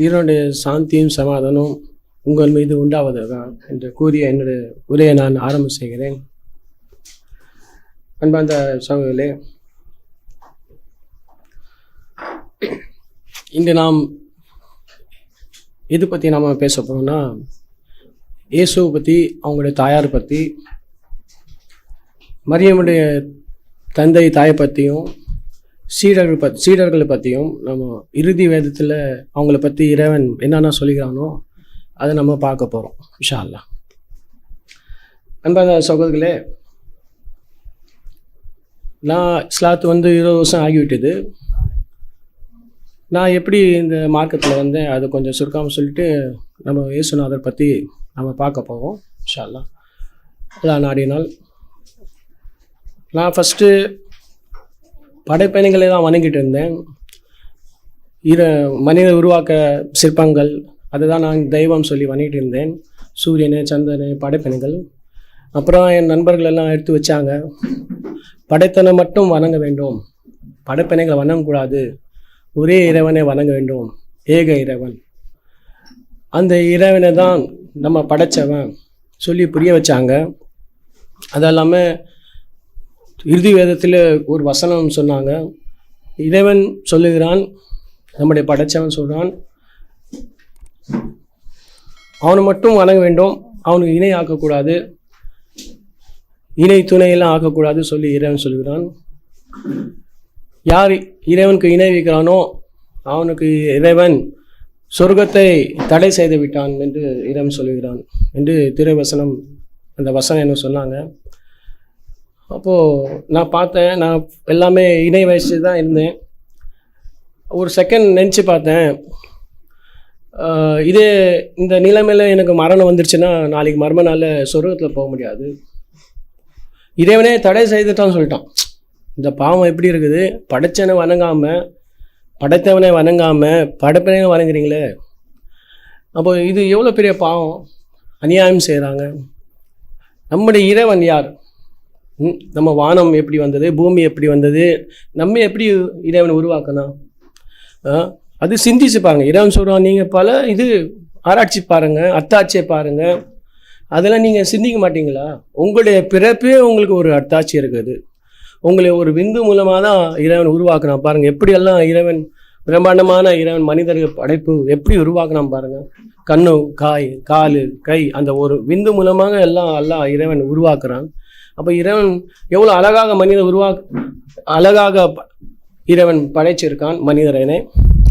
இதனுடைய சாந்தியும் சமாதானம் உங்கள் மீது உண்டாவதுதான் என்று கூறிய என்னுடைய உரையை நான் ஆரம்பம் செய்கிறேன். அன்பார்ந்த சகோதரே இன்று நாம் எது பற்றி நாம் பேச போகிறோம்னா இயேசுவை பற்றி அவங்களுடைய தாயார் பற்றி மரியமுடைய தந்தை தாயை பற்றியும் சீடர்கள் பத் சீடர்களை பற்றியும் நம்ம இறுதி வேதத்தில் அவங்கள பற்றி இறைவன் என்னென்ன சொல்லிக்கிறானோ அதை நம்ம பார்க்க போகிறோம் இன்ஷா அல்லாஹ் அன்பான சகோதரர்களே நான் ஸ்லாத் வந்து இருபது வருஷம் ஆகிவிட்டது. நான் எப்படி இந்த மார்க்கத்தில் வந்தேன் அது கொஞ்சம் சுருக்காமல் சொல்லிட்டு நம்ம இயேசுநாதர் பற்றி நம்ம பார்க்க போவோம் இன்ஷா அல்லாஹ் அதான் நாடினால் நான் ஃபஸ்ட்டு படைப்பயணங்களை தான் வணங்கிட்டு இருந்தேன். இர மனித உருவாக்க சிற்பங்கள் அதுதான் நான் தெய்வம் சொல்லி வணங்கிட்டு இருந்தேன். சூரியனு சந்திரன் படைப்பயணங்கள். அப்புறம் என் நண்பர்கள் எல்லாம் எடுத்து வச்சாங்க. படைத்தனை மட்டும் வணங்க வேண்டும். படைப்பயணிகளை வணங்கக்கூடாது ஒரே இறைவனை வணங்க வேண்டும். ஏக இறைவன். அந்த இறைவனை தான் நம்ம படைச்சவன் சொல்லி புரிய வச்சாங்க. அது இல்லாமல் இறுதி வேதத்தில் ஒரு வசனம் சொன்னாங்க. இறைவன் சொல்லுகிறான் நம்முடைய படைச்சவன் சொல்கிறான் அவனை மட்டும் வணங்க வேண்டும் அவனுக்கு இணை ஆக்கக்கூடாது இணை துணையெல்லாம் ஆக்கக்கூடாது சொல்லி இறைவன் சொல்கிறான் யார் இறைவனுக்கு இணை வைக்கிறானோ அவனுக்கு இறைவன் சொர்க்கத்தை தடை செய்து விட்டான் என்று இறைவன் சொல்லுகிறான் என்று திருவசனம் அந்த வசனம் என்ன சொன்னாங்க? அப்போது நான் பார்த்தேன் நான் எல்லாமே இணை வயசு தான் இருந்தேன். ஒரு செகண்ட் நினச்சி பார்த்தேன். இதே இந்த நிலைமையில் எனக்கு மரணம் வந்துருச்சுன்னா நாளைக்கு மர்ம நாளில் சொர்க்கத்தில் போக முடியாது. இறைவனே தடை செய்துட்டான்னு சொல்லிட்டான். இந்த பாவம் எப்படி இருக்குது? படைச்சவனை வணங்காமல் படைத்தவனை வணங்காமல் படைப்பனே வணங்குறீங்களே. அப்போ இது எவ்வளோ பெரிய பாவம்? அநியாயம் செய்கிறாங்க நம்முடைய இறைவன் யார்? நம்ம வானம் எப்படி வந்தது பூமி எப்படி வந்தது நம்ம எப்படி இறைவனை உருவாக்கணும்? அது சிந்திச்சு பாருங்கள் இறைவன் சொல்கிறான் நீங்கள் பல இது ஆராய்ச்சி பாருங்கள் அத்தாட்சியை பாருங்கள் அதெல்லாம் நீங்கள் சிந்திக்க மாட்டீங்களா? உங்களுடைய பிறப்பே உங்களுக்கு ஒரு அத்தாட்சி இருக்குது. உங்களை ஒரு விந்து மூலமாக தான் இறைவன் உருவாக்குறான் பாருங்கள் எப்படியெல்லாம் இறைவன் பிரம்மாண்டமான இறைவன் மனிதர்கள் படைப்பு எப்படி உருவாக்குனான் பாருங்கள் கண்ணு காய் கால் கை அந்த ஒரு விந்து மூலமாக எல்லாம் எல்லாம் இறைவன் உருவாக்குறான். அப்போ இறைவன் எவ்வளோ அழகாக மனிதன் உருவா அழகாக ப- இறைவன் படைச்சிருக்கான் மனிதரனை.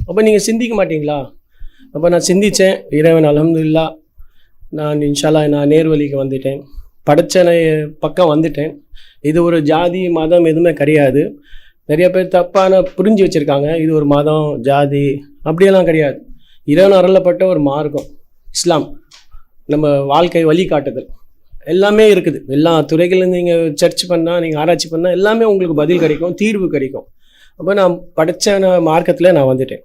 அப்போ நீங்கள் சிந்திக்க மாட்டீங்களா? அப்போ நான் சிந்தித்தேன் இறைவன் அலமதுல்லா நான் இன்ஷாலா நான் நேர்வழிக்கு வந்துட்டேன். படைச்சனை பக்கம் வந்துட்டேன். இது ஒரு ஜாதி மதம் எதுவுமே கிடையாது. நிறைய பேர் தப்பான புரிஞ்சு வச்சுருக்காங்க. இது ஒரு மதம் ஜாதி அப்படியெல்லாம் கிடையாது. இறைவன் அருளப்பட்ட ஒரு மார்க்கம் இஸ்லாம் நம்ம வாழ்க்கை வழிகாட்டுதல். எல்லாமே இருக்குது. எல்லா துறைகள்லேருந்து நீங்கள் சர்ச் பண்ணால் நீங்கள் ஆராய்ச்சி பண்ணால் எல்லாமே உங்களுக்கு பதில் கிடைக்கும் தீர்வு கிடைக்கும். அப்போ நான் படித்த மார்க்கத்தில் நான் வந்துட்டேன்.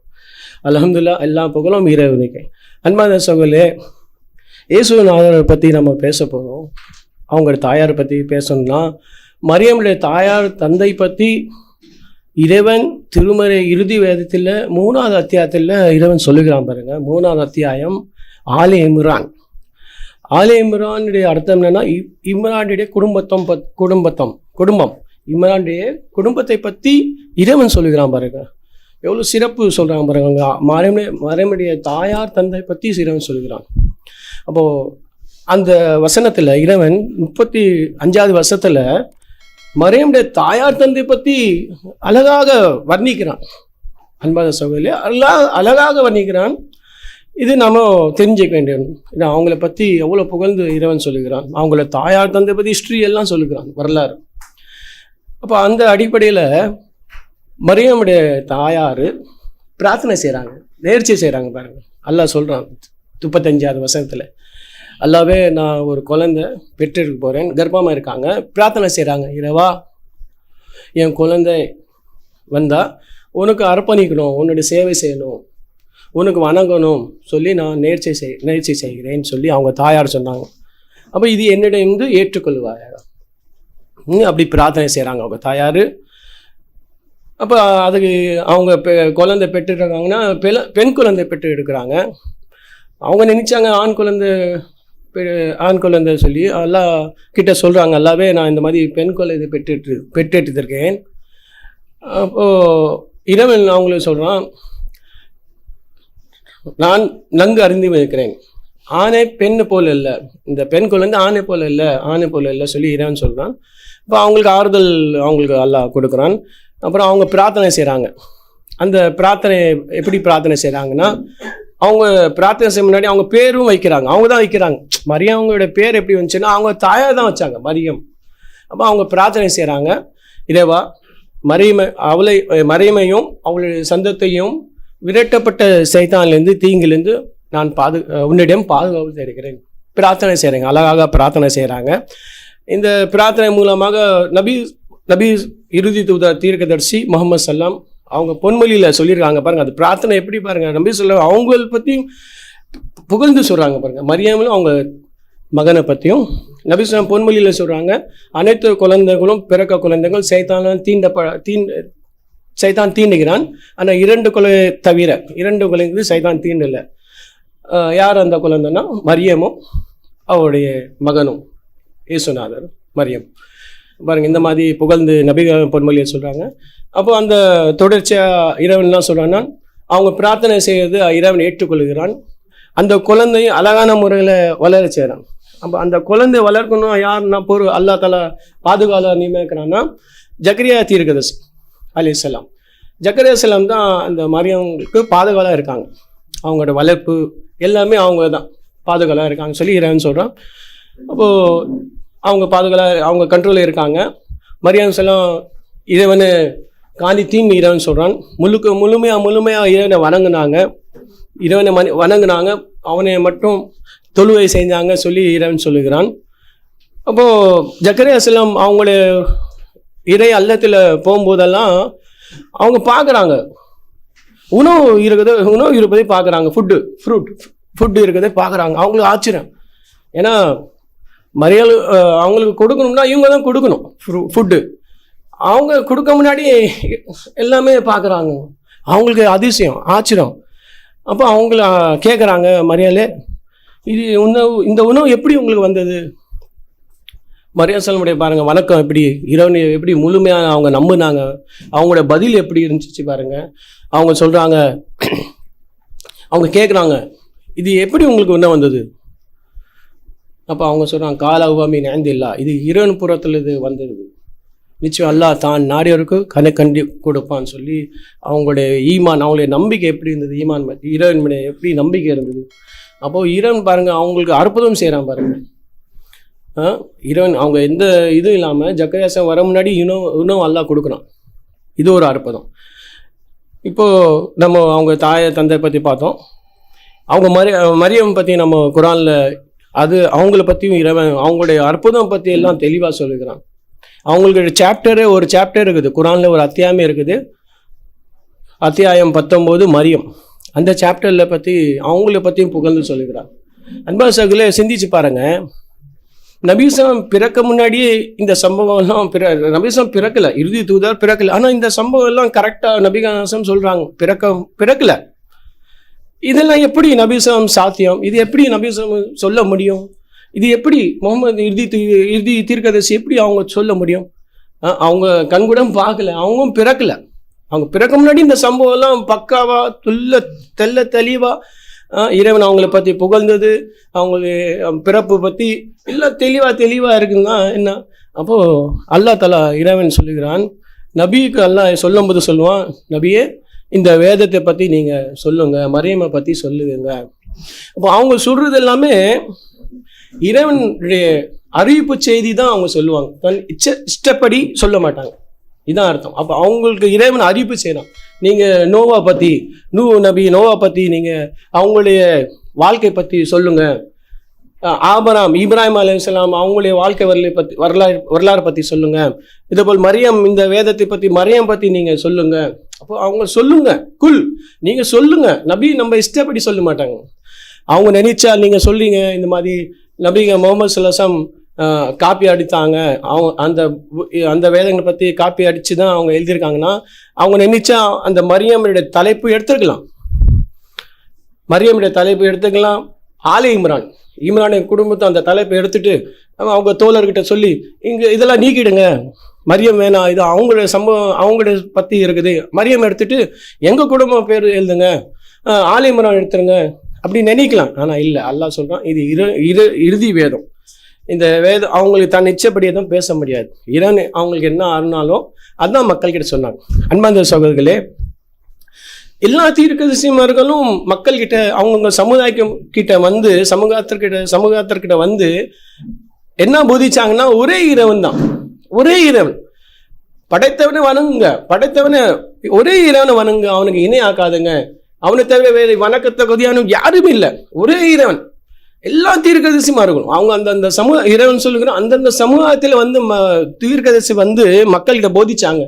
அலமதுல்லா எல்லா புகழும் இறைவனுக்கு. அன்பான சோகலே இயேசுநாதரை பற்றி நம்ம பேச போகிறோம் அவங்களோட தாயாரை பற்றி பேசணும்னா மரியமுடைய தாயார் தந்தை பற்றி இறைவன் திருமறை இறுதி வேதத்தில் மூணாவது அத்தியாயத்தில் இறைவன் சொல்லுகிறான் பாருங்கள் மூணாவது அத்தியாயம் ஆலி இம்ரான் ஆலே இம்ரானுடைய அர்த்தம் என்னென்னா இ- இம்ரானுடைய குடும்பத்தம் பத் குடும்பத்தம் குடும்பம். இம்ரானுடைய குடும்பத்தை பற்றி இறைவன் சொல்லுகிறான் பாருங்க. எவ்வளோ சிறப்பு சொல்கிறாங்க பாருங்க. மறைமுடைய மறைமுடைய தாயார் தந்தை பற்றி இறைவன் சொல்லுகிறான். அப்போது அந்த வசனத்தில் இறைவன் முப்பத்தி அஞ்சாவது வருஷத்தில் மறைமுடைய தாயார் தந்தை பற்றி அழகாக வர்ணிக்கிறான். அன்பாத சகோதரி அல்லா அழகாக வர்ணிக்கிறான். இது நாம் தெரிஞ்சுக்க வேண்டியது இது அவங்கள பற்றி எவ்வளோ புகழ்ந்து இறைவன் சொல்லுகிறான். அவங்கள தாயார் தந்தை பற்றி ஹிஸ்ட்ரி எல்லாம் சொல்லுகிறான் வரலாறு. அப்போ அந்த அடிப்படையில் மரியமுடைய தாயார் பிரார்த்தனை செய்கிறாங்க நேர்ச்சி செய்கிறாங்க பாருங்கள் அல்லா சொல்கிறான் முப்பத்தஞ்சாவது வசனத்தில் அல்லாவே நான் ஒரு குழந்தை பெற்றெடுக்க போகிறேன் கர்ப்பமாக இருக்காங்க பிரார்த்தனை செய்கிறாங்க இரவா என் குழந்தை வந்தால் உனக்கு அர்ப்பணிக்கணும் உன்னுடைய சேவை செய்யணும் உனக்கு வணங்கணும் சொல்லி நான் நேர்ச்சி செய் நேர்ச்சி செய்கிறேன்னு சொல்லி அவங்க தாயார் சொன்னாங்க. அப்போ இது என்னிடம் இருந்து ஏற்றுக்கொள்வாயா ம், அப்படி பிரார்த்தனை செய்கிறாங்க அவங்க தாயார். அப்போ அதுக்கு அவங்க பெ குழந்தை பெற்றுருக்காங்கன்னா பெல பெண் குழந்தை பெற்று எடுக்கிறாங்க. அவங்க நினைச்சாங்க ஆண் குழந்தை பெ- ஆண் குழந்தை சொல்லி எல்லாம் கிட்ட சொல்கிறாங்க எல்லாவே நான் இந்த மாதிரி பெண் குழந்தை பெற்று பெற்றெடுத்திருக்கேன். அப்போது இறைவன் அவங்களுக்கு சொல்கிறான் நான் நன்கு அறிந்து வைக்கிறேன். ஆணை பெண் போல இல்லை இந்த பெண் குழந்தை ஆணை போல இல்லை ஆணை போல இல்லை சொல்லி இறைவன் சொல்கிறான் இப்போ அவங்களுக்கு ஆறுதல் அவங்களுக்கு அல்லாஹ் கொடுக்குறான். அப்புறம் அவங்க பிரார்த்தனை செய்கிறாங்க அந்த பிரார்த்தனை எப்படி பிரார்த்தனை செய்கிறாங்கன்னா அவங்க பிரார்த்தனை செய்ய முன்னாடி அவங்க பேரும் வைக்கிறாங்க. அவங்க தான் வைக்கிறாங்க. மரியம் அவங்களோட பேர் எப்படி வந்துச்சுன்னா அவங்க தாயார் தான் வச்சாங்க மரியம். அப்போ அவங்க பிரார்த்தனை செய்கிறாங்க இதேவா மரியமை அவளை மரியமையும் அவளுடைய சந்தத்தையும் விரட்டப்பட்ட சைத்தான்லேருந்து தீங்கிலேருந்து நான் பாது உன்னிடம் பாதுகாப்பு தேடுகிறேன் பிரார்த்தனை செய்கிறாங்க அழகாக பிரார்த்தனை செய்கிறாங்க இந்த பிரார்த்தனை மூலமாக நபி நபி இறுதி தூதர் தீர்க்கதர்சி முகமது சல்லாம் அவங்க பொன்மொழியில் சொல்லியிருக்காங்க பாருங்கள் அது பிரார்த்தனை எப்படி பாருங்க? நபி சொல்ல அவங்கள பற்றியும் புகழ்ந்து சொல்கிறாங்க பாருங்கள் மரியாமலும் அவங்க மகனை பற்றியும் நபி சொல்லாம் பொன்மொழியில் சொல்கிறாங்க அனைத்து குழந்தைகளும் பிறக்க குழந்தைகள் சைத்தான தீண்ட தீண்ட சைதான் தீண்டுகிறான். ஆனால் இரண்டு குலை தவிர இரண்டு குழந்தைக்கு சைதான் தீண்டலை யார் அந்த குழந்தைன்னா மரியமும் அவருடைய மகனும் இயேசுநாதர் மரியம். பாருங்கள் இந்த மாதிரி புகழ்ந்து நபிகள் பொன்மொழியை சொல்கிறாங்க அப்போ அந்த தொடர்ச்சியாக இறைவன் என்ன சொல்கிறான்னா அவங்க பிரார்த்தனை செய்கிறது இறைவன் ஏற்றுக்கொள்கிறான். அந்த குழந்தையை அழகான முறையில் வளர செய்கிறான் அப்போ அந்த குழந்தை வளர்க்கணும் யாருன்னா பொருள் அல்லா தலா பாதுகால நியமிக்கிறான்னா ஜக்ரியா தீர்க்கதர்சி. அலிசலாம் ஜக்கரியா தான் அந்த மரியவங்களுக்கு பாதுகாலாக இருக்காங்க. அவங்களோட வளர்ப்பு எல்லாமே அவங்க தான் பாதுகாலாக இருக்காங்க சொல்லி இறைவன் சொல்கிறான் அப்போது அவங்க பாதுகாலாக அவங்க கண்ட்ரோலில் இருக்காங்க. மரியாதை இதை இறைவனை காந்தி தீம் இறைவன் சொல்கிறான் முழுக்க முழுமையாக முழுமையாக இறைவனை வணங்கினாங்க. இறைவனை மணி வணங்கினாங்க. அவனை மட்டும் தொழுவை செஞ்சாங்க சொல்லி இறைவன் சொல்லுகிறான். அப்போது ஜக்கரே அஸ்லாம் அவங்கள இறை அல்லத்தில் போகும்போதெல்லாம் அவங்க பார்க்குறாங்க. உணவு இருக்குது உணவு இருப்பதை பார்க்குறாங்க. ஃபுட்டு ஃப்ரூட் ஃபுட்டு இருக்கிறதே பார்க்குறாங்க. அவங்களுக்கு ஆச்சரியம். ஏன்னா மரியாதை அவங்களுக்கு கொடுக்கணும்னா இவங்க தான் கொடுக்கணும். ஃபுட்டு அவங்க கொடுக்க முன்னாடி எல்லாமே பார்க்குறாங்க. அவங்களுக்கு அதிசயம் ஆச்சரியம். அப்போ அவங்கள கேட்குறாங்க மரியாதை. இது உணவு இந்த உணவு எப்படி உங்களுக்கு வந்தது? மரியாசலமுடைய பாருங்க வணக்கம். எப்படி இரவு எப்படி முழுமையாக அவங்க நம்புனாங்க? அவங்களோட பதில் எப்படி இருந்துச்சு பாருங்க. அவங்க சொல்றாங்க அவங்க கேட்குறாங்க இது எப்படி உங்களுக்கு என்ன வந்தது? அப்போ அவங்க சொல்கிறாங்க கால உபாமி நேந்தில்லா இது இரவு புறத்தில் இது வந்தது. நிச்சயம் அல்லாஹ் தான் நாடியோருக்கு கணை கண்டி கொடுப்பான்னு சொல்லி அவங்களுடைய ஈமான் அவங்களுடைய நம்பிக்கை எப்படி இருந்தது? ஈமான் மேல் எப்படி நம்பிக்கை இருந்தது? அப்போது இறைவன் பாருங்கள் அவங்களுக்கு அற்புதம் செய்கிறான் பாருங்கள் இறைவன் அவங்க எந்த இதுவும் இல்லாமல் ஜக்கரியாசன் வர முன்னாடி இன்னும் இன்னும் அல்லா கொடுக்குறான் இது ஒரு அற்புதம். இப்போது நம்ம அவங்க தாயை தந்தை பற்றி பார்த்தோம். அவங்க மரி மரியம் பற்றி நம்ம குரானில் அது அவங்கள பற்றியும் இறைவன் அவங்களுடைய அற்புதம் பற்றி எல்லாம் தெளிவாக சொல்லிக்கிறான். அவங்களுக்கு சாப்டரே ஒரு சாப்டர் இருக்குது. குரானில் ஒரு அத்தியாயமே இருக்குது. அத்தியாயம் பத்தொம்போது மரியம். அந்த சாப்டரில் பற்றி அவங்கள பற்றியும் புகழ்ந்து சொல்லிக்கிறான். அன்பா சகுல சிந்திச்சு பாருங்கள் நபீசம் பிறக்க முன்னாடியே இந்த சம்பவம் எல்லாம் பிற நபீசம் பிறக்கல இறுதி தூதர் பிறக்கல. ஆனால் இந்த சம்பவம் எல்லாம் கரெக்டாக நபிகாசம் சொல்கிறாங்க பிறக்க பிறக்கல. இதெல்லாம் எப்படி நபீசம் சாத்தியம்? இது எப்படி நபீசம் சொல்ல முடியும்? இது எப்படி முகமது இறுதி இறுதி தீர்க்கதரிசி எப்படி அவங்க சொல்ல முடியும்? அவங்க கண்கூடம் பார்க்கல. அவங்களும் பிறக்கல. அவங்க பிறக்க முன்னாடி இந்த சம்பவம் எல்லாம் பக்காவா துல்ல தெல்ல தெளிவாக இறைவன் அவங்கள பற்றி புகழ்ந்தது அவங்களுடைய பிறப்பு பற்றி எல்லாம் தெளிவாக தெளிவாக இருக்குன்னா என்ன? அப்போது அல்லாஹ் தலா இறைவன் சொல்லுகிறான் நபிக்கு அல்லாஹ் சொல்லும்போது சொல்லுவான் நபியே இந்த வேதத்தை பற்றி நீங்கள் சொல்லுங்கள் மரியமை பற்றி சொல்லுங்க. அப்போ அவங்க சொல்கிறது எல்லாமே இறைவனுடைய அறிவிப்பு செய்தி தான் அவங்க சொல்லுவாங்க. தன் இச்ச இஷ்டப்படி சொல்ல மாட்டாங்க. இதான் அர்த்தம். அப்போ அவங்களுக்கு இறைவன் அறிவிப்பு செய்கிறான் நீங்கள் நோவா பற்றி நூ நபி நோவா பற்றி நீங்கள் அவங்களுடைய வாழ்க்கை பற்றி சொல்லுங்கள் ஆபராம் இப்ராஹிம் அலைஹிஸ்ஸலாம் அவங்களுடைய வாழ்க்கை வரலை பற்றி வரலாறு வரலாறு பற்றி சொல்லுங்கள் இதேபோல் மரியம் இந்த வேதத்தை பற்றி மரியம் பற்றி நீங்கள் சொல்லுங்கள் அப்போ அவங்க சொல்லுங்கள் குல் நீங்கள் சொல்லுங்கள் நபி நம்ம இஷ்டப்படி சொல்ல மாட்டாங்க. அவங்க நினைச்சா நீங்கள் சொல்றீங்க இந்த மாதிரி நபிக முகமது சுலசம் காப்பி அடித்தாங்க. அவங்க அந்த அந்த வேதங்களை பற்றி காப்பி அடித்து தான் அவங்க எழுதியிருக்காங்கன்னா அவங்க நினைச்சா அந்த மரியமுடைய தலைப்பு எடுத்துருக்கலாம். மரியமுடைய தலைப்பு எடுத்துக்கலாம். ஆலி இம்ரான். இம்ரானின் குடும்பத்தை அந்த தலைப்பை எடுத்துட்டு அவங்க தோழர்கிட்ட சொல்லி இங்கே இதெல்லாம் நீக்கிடுங்க. மரியம் வேணாம் இது அவங்களுடைய சம்பவம் அவங்களுடைய பற்றி இருக்குது. மரியம் எடுத்துட்டு எங்கள் குடும்பம் பேர் எழுதுங்க. ஆலி இம்ரான் எடுத்துருங்க. அப்படி நினைக்கலாம். ஆனால் இல்லை. அல்லா சொல்கிறான் இது இரு இரு இறுதி வேதம். இந்த வேதம் அவங்களுக்கு தன் இச்சப்படி எதுவும் பேச முடியாது. இரண் அவங்களுக்கு என்ன ஆறுனாலும் அதான் மக்கள்கிட்ட சொன்னாங்க. அன்பாந்த சகோதரர்களே எல்லா தீர்க்கதரிசிமார்களும் மக்கள்கிட்ட அவங்கவுங்க சமுதாயம் கிட்ட வந்து சமூகத்திற்கிட்ட சமூகத்திற்கிட்ட வந்து என்ன போதிச்சாங்கன்னா ஒரே இறைவன் தான். ஒரே இறைவன். படைத்தவனை வணங்குங்க. படைத்தவனை ஒரே இறைவனை வணங்குங்க. அவனுக்கு இணை ஆக்காதுங்க. அவனை தவிர வேறு வணக்கத்தகுதியானும் யாரும் இல்லை. ஒரே இறைவன். எல்லா தீர்க்கதரிசிமா இருக்கும் அவங்க அந்தந்த சமூக இறைவன் சொல்லுகிற அந்தந்த சமூகத்தில் வந்து ம தீர்க்கதரிசி வந்து மக்கள்கிட்ட போதிச்சாங்க.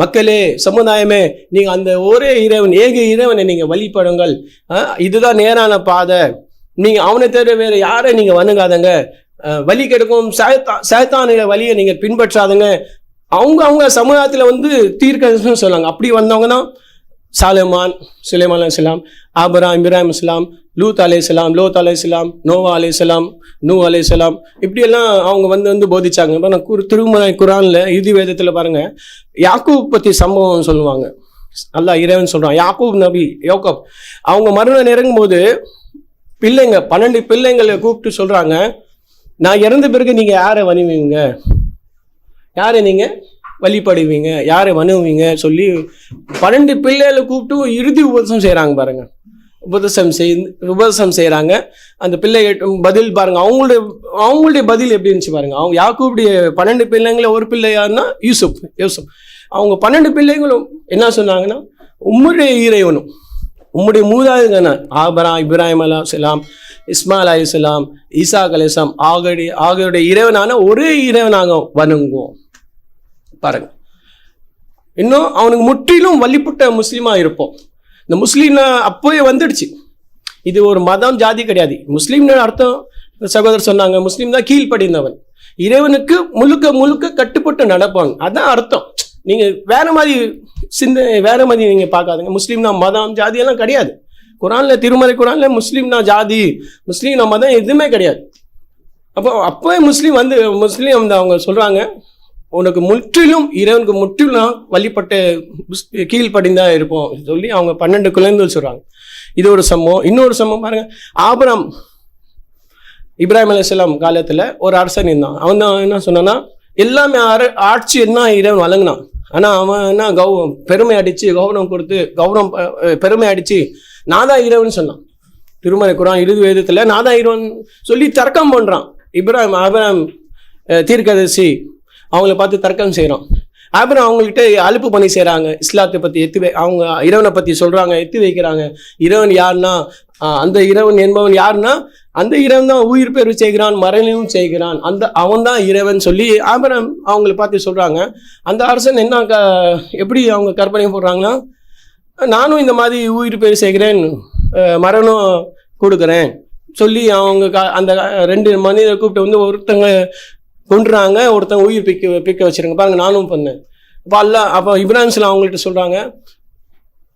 மக்களே சமுதாயமே நீங்கள் அந்த ஒரே இறைவன் ஏக இறைவனை நீங்கள் வழிபடுங்கள். இதுதான் நேரான பாதை. நீங்கள் அவனை தவிர வேறு யாரை நீங்கள் வணங்காதங்க. வழி கெடுக்கும் சேத்தா சேத்தானுடைய வழியை நீங்கள் பின்பற்றாதுங்க. அவங்க அவங்க சமுதாயத்தில் வந்து தீர்க்கதரிசனம் சொன்னாங்க அப்படி வந்தவங்க தான் சாலமான் சுலைமான் அலிஸ்லாம் ஆபராம் இப்ராஹிம் இஸ்லாம் லூத் அலைஹிஸ்ஸலாம் லோத் அலைஹிஸ்ஸலாம் நோவா அலைஹிஸ்ஸலாம் நூ அலைஹிஸ்ஸலாம் இப்படியெல்லாம் அவங்க வந்து வந்து போதிச்சாங்க. இப்போ நான் குரு திருமலை குரானில் இறுதி வேதத்தில் பாருங்கள் யாக்கூப் பற்றி சம்பவம் சொல்லுவாங்க. நல்லா இறைவன் சொல்கிறான் யாக்கூப் நபி யோகப் அவங்க மறுநாள் இறங்கும் போது பிள்ளைங்க பன்னெண்டு பிள்ளைங்களை கூப்பிட்டு சொல்கிறாங்க நான் இறந்த பிறகு நீங்கள் யாரை வணிவீங்க யாரை நீங்கள் வழிபடுவீங்க யாரை வணங்குவீங்க சொல்லி பன்னெண்டு பிள்ளைகளை கூப்பிட்டு இறுதி உபதேசம் செய்கிறாங்க பாருங்க. உபதேசம் செய் உபதேசம் செய்கிறாங்க அந்த பிள்ளை பதில் பாருங்க. அவங்களுடைய அவங்களுடைய பதில் எப்படி இருந்துச்சு பாருங்க. அவங்க யாக்கூபுடைய பன்னெண்டு பிள்ளைங்கள ஒரு பிள்ளை யாருன்னா யூசுப் யூசுப். அவங்க பன்னெண்டு பிள்ளைங்களும் என்ன சொன்னாங்கன்னா உம்முடைய இறைவனும் உம்முடைய மூதாதுங்கண்ணா ஆபரா இப்ராஹிம் அலா இஸ்லாம் இஸ்மால் அலி இஸ்லாம் ஈசாக் அலி இஸ்லாம் ஆகடி ஆகியோடைய இறைவனான ஒரே இறைவனாக வணங்குவோம். பாருங்க. இன்னும் அவனுக்கு முற்றிலும் வழிபட்ட முஸ்லீமா இருப்போம். இந்த முஸ்லீம்னா அப்போவே வந்துடுச்சு. இது ஒரு மதம் ஜாதி கிடையாது. முஸ்லீம்னு அர்த்தம். சகோதரர் சொன்னாங்க முஸ்லீம் தான் கீழ்ப்படிந்தவன். இறைவனுக்கு முழுக்க முழுக்க கட்டுப்பட்டு நடப்பாங்க. அதான் அர்த்தம். நீங்க வேற மாதிரி சிந்தனை வேற மாதிரி நீங்க பார்க்காதுங்க. முஸ்லீம்னா மதம் ஜாதி எல்லாம் கிடையாது. குரான்ல திருமலை குரான்ல முஸ்லீம்னா ஜாதி முஸ்லீம்னா மதம் எதுவுமே கிடையாது. அப்போ அப்போவே முஸ்லீம் வந்து முஸ்லீம் வந்து அவங்க சொல்றாங்க உனக்கு முற்றிலும் இறைவனுக்கு முற்றிலும் வழிபட்ட முஸ்- கீழ்ப்படிந்தா இருப்போம் சொல்லி அவங்க பன்னெண்டு குழந்தைகள் சொல்றாங்க. இது ஒரு சம்பவம். இன்னொரு சம்பவம் பாருங்க. ஆபரம் இப்ராஹிம் அலிஸ்லாம் காலத்துல ஒரு அரசன் இருந்தான். அவன் தான் என்ன சொன்னான்னா எல்லாமே அர ஆட்சி என்ன இறைவன் வழங்கினான். ஆனா அவன் என்ன கௌ பெருமை அடிச்சு கௌரவம் கொடுத்து கௌரவம் பெருமை அடிச்சு நாதா இறைவன் சொன்னான். திருமலை குரான் இறுதி வேதத்துல நாதா இறைவன் சொல்லி தர்க்கம் பண்றான். இப்ராஹிம் ஆபிராம் தீர்க்கதர்சி தீர்க்கதரிசி அவங்கள பார்த்து தர்க்கம் செய்கிறோம் அப்புறம் அவங்கள்ட்ட அலுப்பு பண்ணி செய்கிறாங்க இஸ்லாத்தை பற்றி எத்து வை அவங்க இறைவனை பற்றி சொல்கிறாங்க எத்து வைக்கிறாங்க. இறைவன் யாருன்னா அந்த இறைவன் என்பவன் யாருன்னா அந்த இறைவன் தான் உயிர் பெரு செய்கிறான் மறைவும் செய்கிறான். அந்த அவன் தான் இறைவன் சொல்லி ஆபரம் அவங்கள பார்த்து சொல்கிறாங்க அந்த அரசன் என்ன க எப்படி அவங்க கற்பனை போடுறாங்கன்னா நானும் இந்த மாதிரி உயிர் பேர் செய்கிறேன் மரணம் கொடுக்குறேன். சொல்லி அவங்க க- அந்த ரெண்டு மனிதரை கூப்பிட்டு வந்து ஒருத்தங்க கொண்டுறாங்க ஒருத்தன் உயிர் பிக்க பிக்க வச்சிருங்க பாருங்க நானும் பண்ணேன். அப்போ அல்லா அப்போ இப்ராஹிம்ஸ்லாம் அவங்கள்ட்ட சொல்கிறாங்க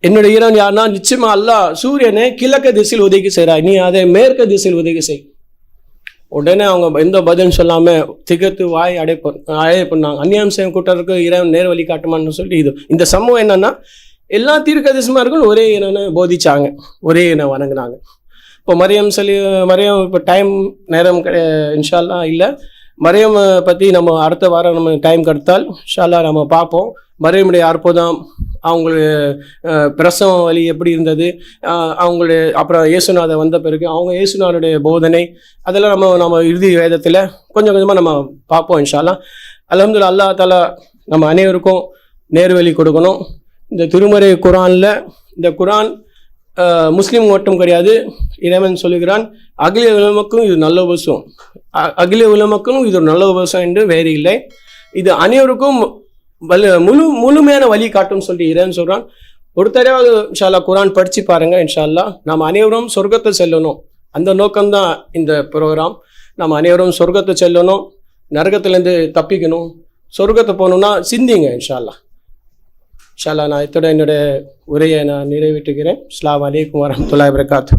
என்னோட ஈரான் யாருன்னா நிச்சயமா அல்லாஹ் சூரியனை கிழக்கு திசையில் உதவி செய்கிறா நீ அதை மேற்கு திசையில் உதவி செய். உடனே அவங்க எந்த பதிலும் சொல்லாமல் திகத்து வாய் அடைப்பு அடைய பண்ணாங்க. அந்நியாம்சம் கூட்டருக்கு இறைவன் நேர் வழி காட்டுமான்னு சொல்லி இது. இந்த சம்பவம் என்னன்னா எல்லா தீர்க்கதரிசிமார்களும் ஒரே இனனை போதிச்சாங்க. ஒரே இனம் வணங்குனாங்க. இப்போ மரியம் சொல்லி மரியம் இப்போ டைம் நேரம் கிடையாது இன்ஷால்லாம் இல்லை. மரியம் பற்றி நம்ம அடுத்த வாரம் நம்ம டைம் கிடைத்தால் ஷாலா நம்ம பார்ப்போம். மரியமுடைய அற்புதம் அவங்களுடைய பிரசவ வழி எப்படி இருந்தது அவங்களுடைய அப்புறம் இயேசுநாதை வந்த பிறகு அவங்க இயேசுநாதனுடைய போதனை அதெல்லாம் நம்ம நம்ம இறுதி வேதத்தில் கொஞ்சம் கொஞ்சமாக நம்ம பார்ப்போம் இன்ஷாலா அல்ஹம்துலில்லாஹ் அல்லாஹ் தாலா நம்ம அனைவருக்கும் நேர்வழி கொடுக்கணும். இந்த திருமறை குரானில் இந்த குரான் முஸ்லீம் மட்டும் கிடையாது. இறைவன் சொல்லுகிறான் அகில உலமக்கும் இது நல்ல உபசம் அ- அகில உலமக்கும் இது ஒரு நல்ல உபசம் என்று வேறு இல்லை. இது அனைவருக்கும் வலு முழு முழுமையான வழி காட்டும் சொல்லி இறைவன் சொல்கிறான் ஒரு தடவை இன்ஷால்லா குரான் படித்து பாருங்கள் இன்ஷால்லா நாம் அனைவரும் சொர்க்கத்தை செல்லணும். அந்த நோக்கம்தான் இந்த ப்ரோக்ராம் நாம் அனைவரும் சொர்க்கத்தை செல்லணும் நரகத்துலேருந்து தப்பிக்கணும். சொர்க்கத்தை போகணுன்னா சிந்திங்க இன்ஷால்லா இன்ஷால்லா நான் இத்துடன் என்னுடைய உரையை நான் நிறைவேற்றுகிறேன். அஸ்ஸலாமு அலைக்கும் துலாய் பிரகாத்